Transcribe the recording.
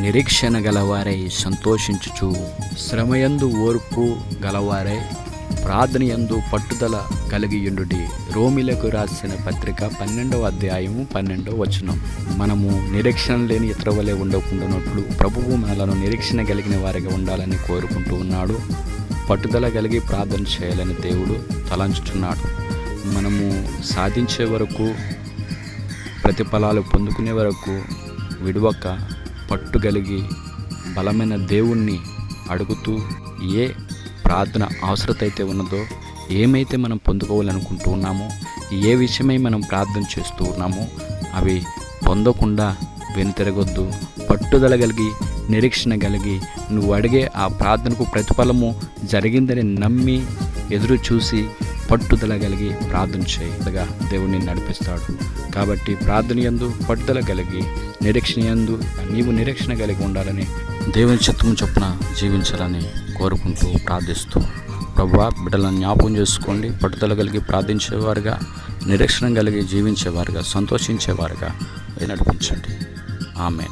నిరీక్షణ గలవారై సంతోషించుచు శ్రమయందు ఓర్పు గలవారై ప్రార్థనయందు పట్టుదల కలిగియుండుడి. రోమిలకు రాసిన పత్రిక పన్నెండవ అధ్యాయము పన్నెండవ వచనం. మనము నిరీక్షణ లేని ఇతర వలె ఉండకుండానట్లు ప్రభువు మనలను నిరీక్షణ కలిగిన వారిగా ఉండాలని కోరుకుంటూ ఉన్నాడు. పట్టుదల కలిగి ప్రార్థన చేయాలని దేవుడు తలంచుచున్నాడు. మనము సాధించే వరకు ప్రతిఫలాలు పొందుకునే వరకు విడవక పట్టు కలిగి బలమైన దేవుణ్ణి అడుగుతూ ఏ ప్రార్థన అవసరత అయితే ఉన్నదో ఏమైతే మనం పొందుకోవాలనుకుంటూ ఉన్నామో ఏ విషయమై మనం ప్రార్థన చేస్తూ ఉన్నామో అవి పొందకుండా వెనుతిరగొద్దు. పట్టుదల కలిగి నిరీక్షణ కలిగి నువ్వు అడిగే ఆ ప్రార్థనకు ప్రతిఫలము జరిగిందని నమ్మి ఎదురు చూసి పట్టుదల కలిగి ప్రార్థన చేయగా దేవుని నడిపిస్తాడు. కాబట్టి ప్రార్థన యందు పట్టుదల కలిగి నిరీక్షణ ఎందు నీవు నిరీక్షణ కలిగి ఉండాలని దేవుని చిత్తము చొప్పున జీవించాలని కోరుకుంటూ ప్రార్థిస్తూ ప్రభువా బిడ్డలను జ్ఞాపకం చేసుకోండి. పట్టుదల కలిగి ప్రార్థించేవారుగా నిరీక్షణ కలిగి జీవించేవారుగా సంతోషించేవారుగా నడిపించండి ఆమె